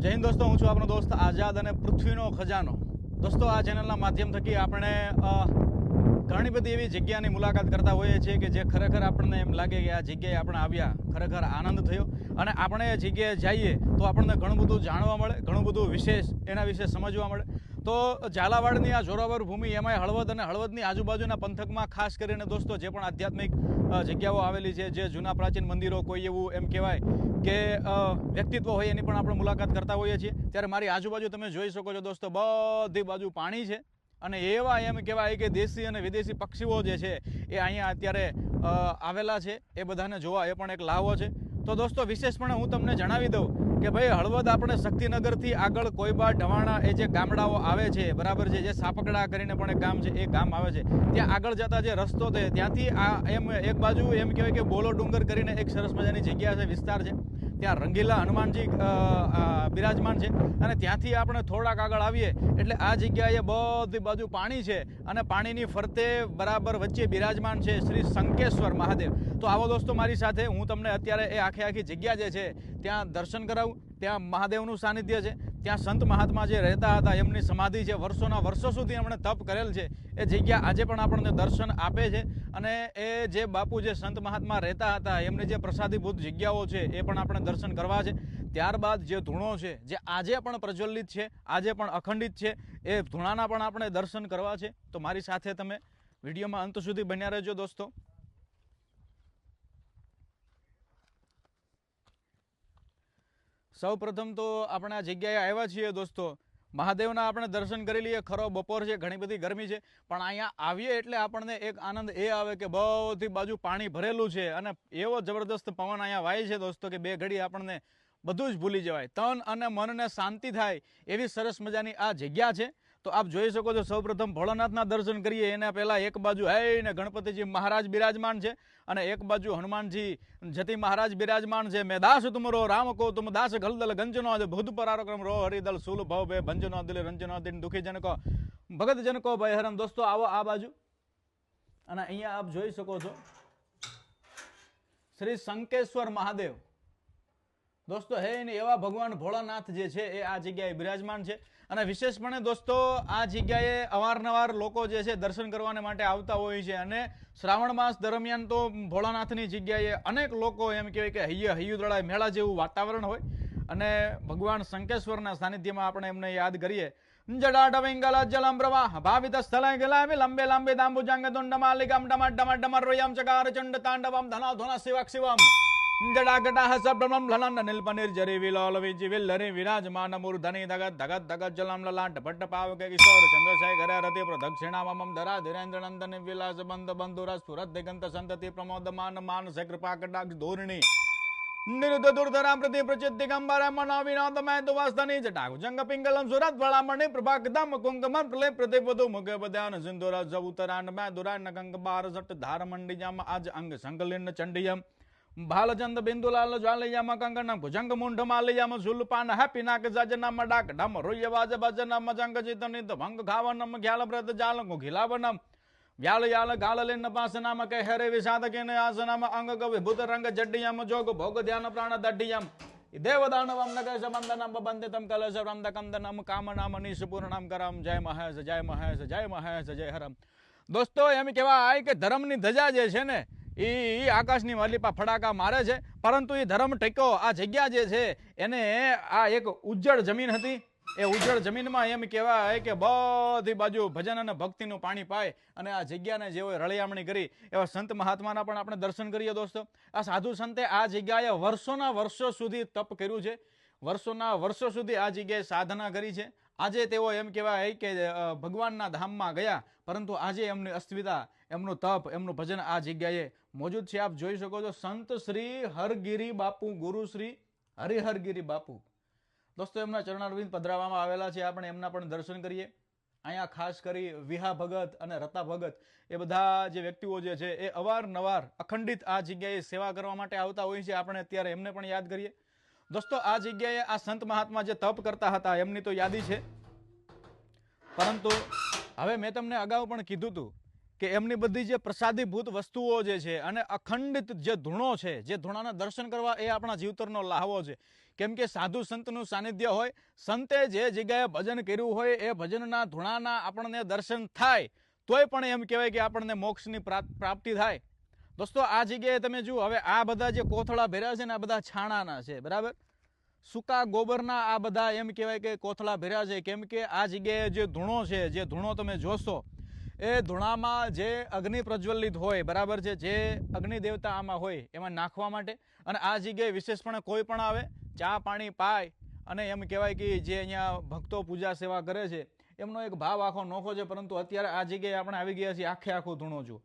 જય હિન્દ દોસ્તો, હું છું આપણો દોસ્ત આઝાદ અને પૃથ્વીનો ખજાનો. દોસ્તો, આ ચેનલના માધ્યમ થકી આપણે ઘણી બધી એવી જગ્યાની મુલાકાત કરતા હોઈએ છીએ કે જે ખરેખર આપણને એમ લાગે કે આ જગ્યાએ આપણે આવ્યા, ખરેખર આનંદ થયો. અને આપણે એ જગ્યાએ જઈએ તો આપણને ઘણું બધું જાણવા મળે, ઘણું બધું વિશેષ એના વિશે સમજવા મળે. તો ઝાલાવાડની આ જોરાવર ભૂમિ એમાંય હળવદ અને હળવદની આજુબાજુના પંથકમાં, ખાસ કરીને દોસ્તો, જે પણ આધ્યાત્મિક જગ્યાઓ આવેલી છે, જે જૂના પ્રાચીન મંદિરો, કોઈ એવું એમ કહેવાય કે વ્યક્તિત્વ હોય એની પણ આપણે મુલાકાત કરતા હોઈએ છીએ. ત્યારે મારી આજુબાજુ તમે જોઈ શકો છો દોસ્તો, બધી બાજુ પાણી છે. અને એવા એમ કહેવાય કે દેશી અને વિદેશી પક્ષીઓ જે છે, એ અહીંયા અત્યારે આવેલા છે. એ બધાને જોવા એ પણ એક લાવો છે. તો દોસ્તો, વિશેષપણે હું તમને જણાવી દઉં કે ભાઈ હળવદ આપણે શક્તિનગરથી આગળ કોઈબા ઢવાણા એ જે ગામડાઓ આવે છે, બરાબર છે, જે સાપકડા કરીને પણ એક ગામ છે, એ ગામ આવે છે, ત્યાં આગળ જતા જે રસ્તો છે, ત્યાંથી આ એમ એક બાજુ એમ કહેવાય કે બોલો ડુંગર કરીને એક સરસ મજાની જગ્યા છે, વિસ્તાર છે. ત્યાં રંગીલા હનુમાનજી બિરાજમાન છે અને ત્યાંથી આપણે થોડાક આગળ આવીએ એટલે આ જગ્યાએ બધી બાજુ પાણી છે અને પાણીની ફરતે બરાબર વચ્ચે બિરાજમાન છે શ્રી શંકેશ્વર મહાદેવ. તો આવો દોસ્તો મારી સાથે હું તમને અત્યારે એ આખે આખી જગ્યા જે છે ત્યાં દર્શન કરાવું. ત્યાં મહાદેવનું સાનિધ્ય છે. ત્યાં સંત મહાત્મા જે રહેતા હતા, એમની સમાધિ છે. વર્ષોના વર્ષો સુધી એમણે તપ કરેલ છે. એ જગ્યા આજે પણ આપણને દર્શન આપે છે. અને એ જે બાપુ જે સંત મહાત્મા રહેતા હતા, એમની જે પ્રસાદીભૂત જગ્યાઓ છે, એ પણ આપણે દર્શન કરવા છે. ત્યારબાદ જે ધૂણો છે, જે આજે પણ પ્રજ્વલિત છે, આજે પણ અખંડિત છે, એ ધૂણાના પણ આપણે દર્શન કરવા છે. તો મારી સાથે તમે વિડીયોમાં અંત સુધી બન્યા રહેજો દોસ્તો. સૌ પ્રથમ તો આપણે આ જગ્યાએ આવ્યા છીએ દોસ્તો. મહાદેવના આપણે દર્શન કરી લઈએ. ખરો, બપોર છે, ઘણી બધી ગરમી છે. પણ અહીંયા આવીએ એટલે આપણને એક આનંદ એ આવે કે બધી બાજુ પાણી ભરેલું છે. અને એવો જબરદસ્ત પવન અહીંયા વાય છે દોસ્તો કે બે ઘડી આપણને બધું જ ભૂલી જવાય. તન અને મનને શાંતિ થાય એવી સરસ મજાની આ જગ્યા છે. તો આપ જોઈ શકો છો સૌપ્રથમ ભોળાનાથના દર્શન કરીએ. એના પહેલાં એક બાજુ હૈને ગણપતિજી મહારાજ બિરાજમાન છે અને એક બાજુ હનુમાનજી જતી મહારાજ બિરાજમાન છે. મેં દાસ તુમરો, રામ કો તુમ દાસ, ગલદલ ગંજનો ભૂત પરાક્રમ રો, હરિદલ સુલ ભવ બે ભંજનો દિલ રંજનો દિન દુઃખી જનકો. ભગત જનકો ભય હરમ દોસ્તો, આવો આ બાજુ. અને અહીંયા આપ જોઈ શકો છો શ્રી શંકેશ્વર મહાદેવ. દોસ્તો, હે ને એવા ભગવાન ભોળાનાથ જે છે એ આ જગ્યાએ બિરાજમાન છે. અને વિશેષપણે દોસ્તો, આ જગ્યાએ અવારનવાર લોકો જે છે દર્શન કરવાને માટે આવતા હોય છે અને શ્રાવણ માસ દરમિયાન તો ભોળાનાથની જગ્યાએ અનેક લોકો એમ કહેવાય કે હૈયે હૈયુદળાય મેળા જેવું વાતાવરણ હોય. અને ભગવાન શંકેશ્વરના સાનિધ્યમાં આપણે એમને યાદ કરીએ. જડાટવિંગલ જલમ પ્રવાહ, ભાવિત સ્થળ ગલામી લંબે લંબે દાંબુજંગ દુંડ માલિકમ ડમર ડમર ડમર રોયમ ચકાર ચંડ તાંડવમ ધના ધોના શિવક શિવમ. ಜಡಾಗಟ ಹಸ ಬ್ರಹ್ಮಂ ಲಲನ್ನ ನಿಲ್ಪನಿರ್ ಜರಿ ವಿಲೋಲ ವಿಜಿ ವಿಲ್ಲರಿ ವಿರಾಜಮಾನ ಮೂರು ಧನಿ ದಗತ್ ದಗತ್ ದಗತ್ ಜಲಂ ಲಲಾಂಟ ಪಟ್ಟ ಪಾವಕ ಕಿಶೋರ ಚಂದ್ರಶೇಖರ ರತಿ ಪ್ರದಕ್ಷಿಣಾ ಮಮಂ ಧರಾ ಧೀರೇಂದ್ರ ನಂದನ ವಿಲಾಸ ಬಂದ ಬಂಧುರ ಸುರತ್ ದಿಗಂತ ಸಂತತಿ ಪ್ರಮೋದ ಮಾನ ಮಾನಸ ಕೃಪಾ ಕಟಾಕ್ಷ ಧೋರಣಿ निरुद्ध दुर्धराम प्रति प्रचित दिगंबर मनो विनोद मैं दुवास्तनी जटाकु जंग पिंगलम सुरत बड़ामणि प्रभाकदम कुंगमन प्रलय प्रतिपदु मुख बदान सिंधुरा जवुतरान मैं दुरान गंग बार जट धार मंडी जम आज अंग संकलिन चंडियम ભાલચંદ બિંદુલાલ જ્વાલયમ કંગન ભુજંગ મુંડ માલયમ સુલપાન હેપિનાક જજનમ ડાક ડમ રોય વાજ ભજનમ જંગ ચિતનિત ભંગ ખાવનમ જ્ઞાલ વ્રત જાલ ઘિલાવનમ વ્યાલ યાલ ગાલ લિન પાસનામ કે હેરે વિષાદ કિન આસનમ અંગ વિભૂત રંગ જડ્ડિયમ જોગ ભોગ ધ્યાન પ્રાણ દઢ્યમ દેવદાનવમ નગ સંબંધનમ બંધિતમ કલશ રંદ કંદનમ કામનામ નિષ્પૂર્ણમ કરમ જય મહેશ જય મહેશ જય મહેશ જય હરમ દોસ્તો એમ કહેવાય કે ધર્મની ધજા જે છે ને એ આકાશની વાલીપા ફડાકા મારે છે. પરંતુ એ ધર્મ ટેકો, આ જગ્યા જે છે, એને આ એક ઉજ્જડ જમીન હતી. એ ઉજ્જડ જમીનમાં એમ કહેવાય કે બધી બાજુ ભજન અને ભક્તિનું પાણી પાય અને આ જગ્યાને જેઓએ રળિયામણી કરી, એવા સંત મહાત્માના પણ આપણે દર્શન કરીએ દોસ્તો. આ સાધુ સંતે આ જગ્યાએ વર્ષોના વર્ષો સુધી તપ કર્યું છે. વર્ષોના વર્ષો સુધી આ જગ્યાએ સાધના કરી છે. આજે તેઓ એમ કહેવાય કે ભગવાનના ધામમાં ગયા, પરંતુ આજે એમની અસ્મિતા એમનું તપ, એમનું ભજન આ જગ્યાએ મોજૂદ છે. આપ જોઈ શકો છો, સંત શ્રી હરગીરી બાપુ, ગુરુ શ્રી હરિહરગીરી બાપુ. દોસ્તો, એમના ચરણારવિંદ પધરાવવામાં આવેલા છે. આપણે એમના પણ દર્શન કરીએ. અહીંયા ખાસ કરી વિહા ભગત અને રતા ભગત. એ બધા જે વ્યક્તિઓ જે છે, એ અવારનવાર અખંડિત આ જગ્યાએ સેવા કરવા માટે આવતા હોય છે. આપણે અત્યારે એમને પણ યાદ કરીએ. દોસ્તો, આ જગ્યાએ આ સંત મહાત્મા જે તપ કરતા હતા, એમની તો યાદી છે. પરંતુ હવે મેં તમને અગાઉ પણ કીધું હતું કે એમની બધી જે પ્રસાદીભૂત વસ્તુઓ જે છે અને અખંડિત જે ધૂણો છે, જે ધૂણાના દર્શન કરવા એ આપણા જીવતરનો લાહવો છે. કેમ કે સાધુ સંતનું સાનિધ્ય હોય, સંતે જે જગ્યાએ ભજન કર્યું હોય, એ ભજનના ધૂણાના આપણને દર્શન થાય, તોય પણ એમ કહેવાય કે આપણને મોક્ષની પ્રા- પ્રાપ્તિ થાય. દોસ્તો, આ જગ્યાએ તમે જુઓ, હવે આ બધા જે કોથળા ભેર્યા છે ને, આ બધા છાણાના છે, બરાબર? સૂકા ગોબરના આ બધા એમ કહેવાય કે કોથળા ભેર્યા છે. કેમ કે આ જગ્યાએ જે ધૂણો છે, જે ધૂણો તમે જોશો એ ધૂણામાં જે અગ્નિ પ્રજ્વલિત હોય, બરાબર છે, જે અગ્નિ દેવતા આમાં હોય, એમાં નાખવા માટે અને આ જગ્યાએ વિશેષપણે કોઈ પણ આવે, ચા પાણી પાય અને એમ કહેવાય કે જે અહીંયા ભક્તો પૂજા સેવા કરે છે, એમનો એક ભાવ આખો નોખો છે, પરંતુ અત્યારે આ જગ્યાએ આપણે આવી ગયા છીએ આખે આખું ધૂણો જુઓ.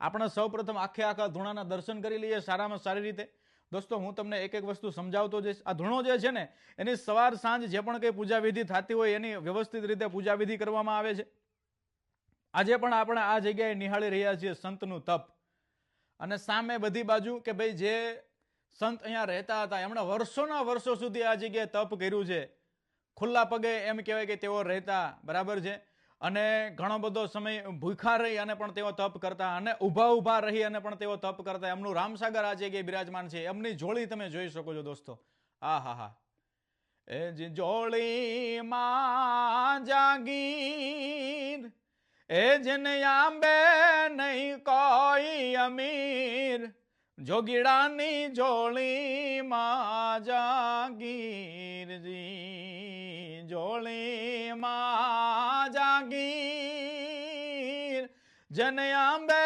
આપણે સૌપ્રથમ આખે આખા ધૂણાના દર્શન કરી લઈએ સારામાં સારી રીતે. દોસ્તો, હું તમને એક એક વસ્તુ સમજાવતો જઈશ. આ ધૂણો જે છે ને, એની સવાર સાંજ જે પણ કંઈ પૂજા વિધિ થતી હોય, એની વ્યવસ્થિત રીતે પૂજા વિધિ કરવામાં આવે છે. આજે પણ આપણે આ જગ્યાએ નિહાળી રહ્યા છીએ સંતનું તપ. અને સામે બધી બાજુ કે ભાઈ જે સંત અહીંયા રહેતા હતા, એમણે વર્ષોના વર્ષો સુધી આ જગ્યાએ તપ કર્યું છે. ખુલ્લા પગે એમ કહેવાય કે તેઓ રહેતા, બરાબર છે? અને ઘણો બધો સમય ભૂખા રહી અને પણ તેઓ તપ કરતા અને ઊભા ઊભા રહી અને પણ તેઓ તપ કરતા. એમનું રામસાગર આ જગ્યાએ બિરાજમાન છે. એમની જોડી તમે જોઈ શકો છો દોસ્તો. આ હા હા. એ જોળીમાં જાગીર એ જને આંબે નહીં કોઈ અમીર, જોગીડાની જોડીમાં જાગીરજી જોડીમાં જાગીર. જને આંબે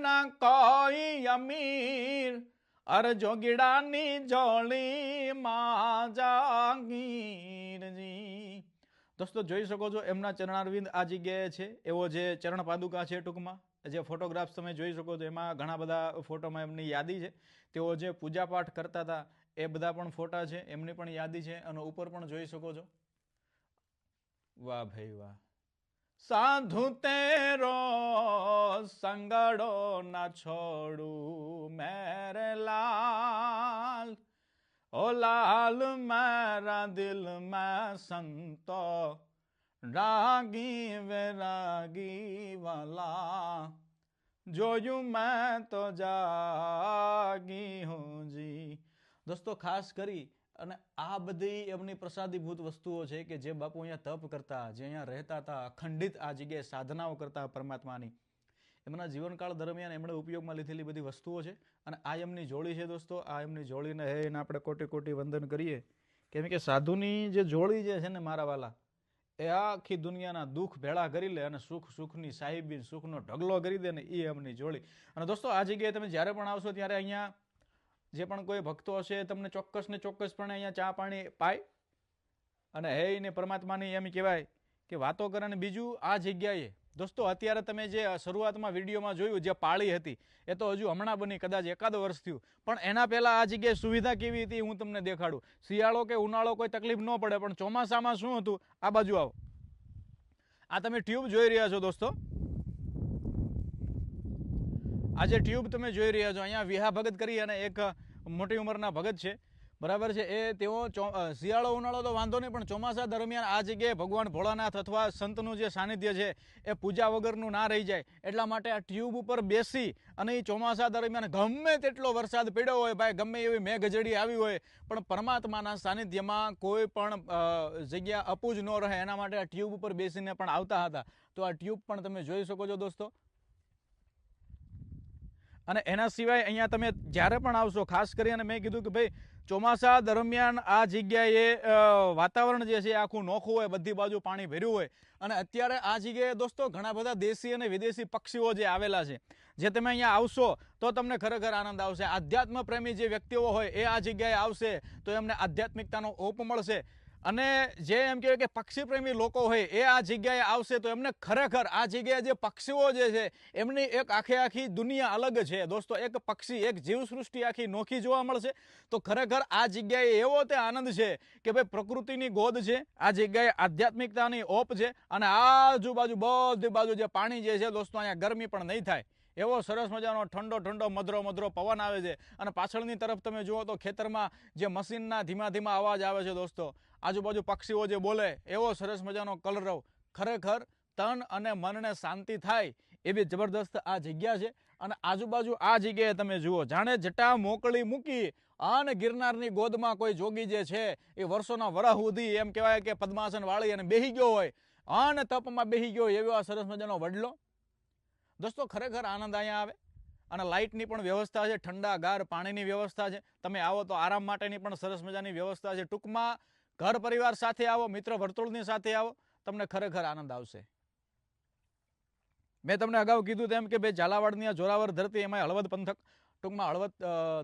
ના કોઈ અમીર, અર જોગીડાની જોડીમાં જાગીરજી. દોસ્તો, જોઈ શકો છો એમના ચરણારવિંદ આ જગ્યાએ છે. એવો જે ચરણ પાદુકા છે ટૂંકમાં, જે ફોટોગ્રાફ્સ તમે જોઈ શકો છો, એમાં ઘણા બધા ફોટોમાં એમની યાદી છે. તેઓ જે પૂજાપાઠ કરતા હતા, એ બધા પણ ફોટા છે, એમની પણ યાદી છે, અને ઉપર પણ જોઈ શકો છો. વાહ ભાઈ વાહ. સાધુ તેરો સંગડો ના છોડું મેરે લાલ ઓ લાલ મારા દિલમાં સંતો રાગી વેરાગી વાલા જોયું મેં તો જાગી હું જી દોસ્તો ખાસ કરી અને આ બધી એમની પ્રસાદીભૂત વસ્તુઓ છે કે જે બાપુ અહીંયા તપ કરતા જે અહીંયા રહેતા હતા અખંડિત આ જગ્યાએ સાધનાઓ કરતા પરમાત્માની એમના જીવનકાળ દરમિયાન એમણે ઉપયોગમાં લીધેલી બધી વસ્તુઓ છે. અને આ એમની જોડી છે દોસ્તો, આ એમની જોડીને હે એને આપણે કોટી કોટી વંદન કરીએ. કેમ કે સાધુની જે જોડી જે છે ને મારા વાલા, એ આખી દુનિયાના દુઃખ ભેળા કરી લે અને સુખ સુખની સાહિબી સુખનો ઢગલો કરી દે ને એ એમની જોડી. અને દોસ્તો, આ જગ્યાએ તમે જ્યારે પણ આવશો ત્યારે અહીંયા જે પણ કોઈ ભક્તો હશે તમને ચોક્કસ ને ચોક્કસપણે અહીંયા ચા પાણી પાય. અને હે એને પરમાત્માની એમ કહેવાય કે વાતો કરે અને બીજું આ જગ્યાએ દોસ્તો, અત્યારે તમે જે શરૂઆતમાં વિડીયોમાં જોયું, જે પાળી હતી, એ તો હજુ હમણાં બની, કદાચ એકાદ વર્ષ થયું. પણ એના પહેલાં આ જગ્યાએ સુવિધા કેવી હતી હું તમને દેખાડું. શિયાળો કે ઉનાળો કોઈ તકલીફ ન પડે, પણ ચોમાસામાં શું હતું? આ બાજુ આવો. આ તમે ટ્યુબ જોઈ રહ્યા છો, દોસ્તો. આ જે ટ્યુબ તમે જોઈ રહ્યા છો, અહીંયા વિહા ભગત કરી અને એક મોટી ઉંમરના ભગત છે. બરાબર છે. એ તેઓ શિયાળો ઉનાળો તો વાંધો નહીં, પણ ચોમાસા દરમિયાન આ જગ્યાએ ભગવાન ભોળાનાથ અથવા સંતનું જે સાનિધ્ય છે, એ પૂજા વગરનું ના રહી જાય. એટલા માટે આ ટ્યુબ ઉપર બેસી અને એ ચોમાસા દરમિયાન ગમે તેટલો વરસાદ પડ્યો હોય, ભાઈ, ગમે એવી મેઘજડી આવી હોય, પણ પરમાત્માના સાનિધ્યમાં કોઈ પણ જગ્યા અપૂજ ન રહે. એના માટે આ ટ્યુબ ઉપર બેસીને પણ આવતા હતા. તો આ ટ્યુબ પણ તમે જોઈ શકો છો દોસ્તો. અને એના સિવાય અહીંયા તમે જ્યારે પણ આવશો, ખાસ કરીને મેં કીધું કે ભાઈ, ચોમાસા દરમિયાન આ જગ્યાએ વાતાવરણ જે છે આખું નોખું હોય, બધી બાજુ પાણી ભર્યું હોય. અને અત્યારે આ જગ્યાએ દોસ્તો ઘણા બધા દેશી અને વિદેશી પક્ષીઓ જે આવેલા છે, જે તમે અહીંયા આવશો, તો તમને ખરેખર આનંદ આવશે. આધ્યાત્મ પ્રેમી જે વ્યક્તિઓ હોય એ આ જગ્યાએ આવશે, તો એમને આધ્યાત્મિકતાનો ઓપ મળશે. અને જે એમ કહેવાય કે પક્ષી પ્રેમી લોકો હોય, એ આ જગ્યાએ આવશે તો એમને ખરેખર આ જગ્યાએ જે પક્ષીઓ જે છે, એમની એક આખે આખી દુનિયા અલગ છે. દોસ્તો, એક પક્ષી, એક જીવસૃષ્ટિ આખી નોખી જોવા મળશે. તો ખરેખર આ જગ્યાએ એવો તે આનંદ છે કે ભાઈ પ્રકૃતિની ગોદ છે, આ જગ્યાએ આધ્યાત્મિકતાની ઓપ છે અને આજુબાજુ બધી બાજુ જે પાણી જે છે દોસ્તો, અહીંયા ગરમી પણ નહીં થાય. એવો સરસ મજાનો ઠંડો ઠંડો મધરો મધરો પવન આવે છે. અને પાછળની તરફ તમે જુઓ તો ખેતરમાં જે મશીનના ધીમા ધીમા અવાજ આવે છે દોસ્તો, આજુબાજુ પક્ષીઓ જે બોલે, એવો સરસ મજાનો કલરવ. ખરેખર તન અને મનને શાંતિ થાય એવી જબરદસ્ત આ જગ્યા છે. અને આજુબાજુ આ જગ્યાએ તમે જુઓ, જાણે જટા મોકળી મૂકી અને ગિરનારની ગોદમાં કોઈ જોગી જે છે એ વર્ષોના વરહ સુધી એમ કહેવાય કે પદ્માસન વાળી અને બેહી ગયો હોય. અને તપમાં બેહી ગયો એવો આ સરસ મજાનો વડલો. દોસ્તો, ખરેખર આનંદ અહીંયા આવે. અને લાઇટની પણ વ્યવસ્થા છે, ઠંડા ગાર પાણીની વ્યવસ્થા છે. તમે આવો તો આરામ માટેની પણ સરસ મજાની વ્યવસ્થા છે. ટૂંકમાં ઘર પરિવાર સાથે આવો, મિત્ર વર્તુળની સાથે આવો, તમને ખરેખર આનંદ આવશે. મેં તમને અગાઉ કીધું તેમ કે બે ઝાલાવાડની આ જોરાવર ધરતી એમાં હળવદ પંથક, ટૂંકમાં હળવદ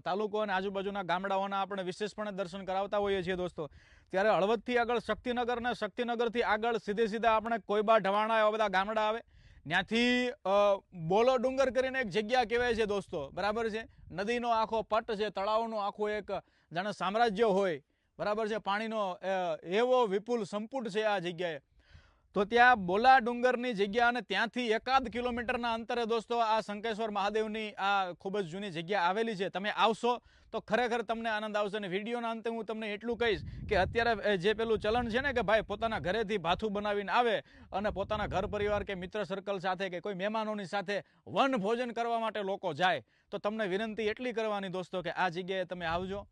તાલુકો અને આજુબાજુના ગામડાઓના આપણે વિશેષપણે દર્શન કરાવતા હોઈએ છીએ દોસ્તો. ત્યારે હળવદથી આગળ શક્તિનગર અને શક્તિનગરથી આગળ સીધે સીધા આપણે કોઈબા ઢવાણા એવા બધા ગામડા આવે. ત્યાંથી બોલો ડુંગર કરીને એક જગ્યા કહેવાય છે દોસ્તો. બરાબર છે? નદીનો આખો પટ છે, તળાવનો આખો એક, જાણે સામ્રાજ્ય હોય. બરાબર છે? પાણીનો એવો વિપુલ સંપુટ છે આ જગ્યાએ. તો ત્યાં બોલા ડુંગરની જગ્યા અને ત્યાંથી એકાદ કિલોમીટરના અંતરે દોસ્તો આ શંકેશ્વર મહાદેવની આ ખૂબ જ જૂની જગ્યા આવેલી છે. તમે આવશો તો ખરેખર તમને આનંદ આવશે અને વિડીયોના અંતે હું તમને એટલું કહીશ કે અત્યારે જે પેલું ચલણ છે ને કે ભાઈ પોતાના ઘરેથી ભાથું બનાવીને આવે અને પોતાના ઘર પરિવાર કે મિત્ર સર્કલ સાથે કે કોઈ મહેમાનોની સાથે વન ભોજન કરવા માટે લોકો જાય, તો તમને વિનંતી એટલી કરવાની દોસ્તો કે આ જગ્યાએ તમે આવજો.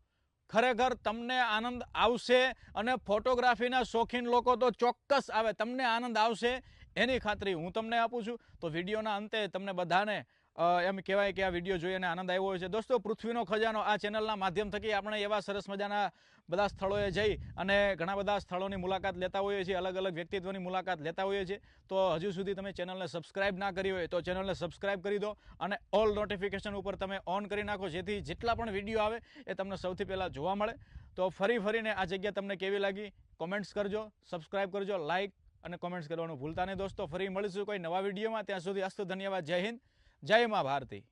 ખરેખર તમને આનંદ આવશે અને ફોટોગ્રાફીના શોખીન લોકો તો ચોક્કસ આવે. તમને આનંદ આવશે. એની ખાતરી હું તમને આપું છું. તો વિડીયોના અંતે તમને બધાને એમ કહેવાય કે આ વીડિયો જોઈ અને આનંદ આવ્યો હોય છે. દોસ્તો, પૃથ્વીનો ખજાનો આ ચેનલના માધ્યમ થકી આપણે એવા સરસ મજાના બધા સ્થળોએ જઈ અને ઘણા બધા સ્થળોની મુલાકાત લેતા હોઈએ છીએ, અલગ અલગ વ્યક્તિત્વની મુલાકાત લેતા હોઈએ છીએ. તો હજુ સુધી તમે ચેનલને સબસ્ક્રાઇબ ના કરી હોય તો ચેનલને સબસ્ક્રાઇબ કરી દો અને ઓલ નોટિફિકેશન ઉપર તમે ઓન કરી નાખો, જેથી જેટલા પણ વીડિયો આવે એ તમને સૌથી પહેલાં જોવા મળે. તો ફરી ફરીને આ જગ્યા તમને કેવી લાગી? કોમેન્ટ્સ કરજો, સબસ્ક્રાઇબ કરજો, લાઇક અને કોમેન્ટ્સ કરવાનું ભૂલતા નહીં દોસ્તો. ફરી મળીશું કોઈ નવા વિડીયોમાં. ત્યાં સુધી અસ્તુ ધન્યવાદ. જય હિન્દ. જય મા ભારતી.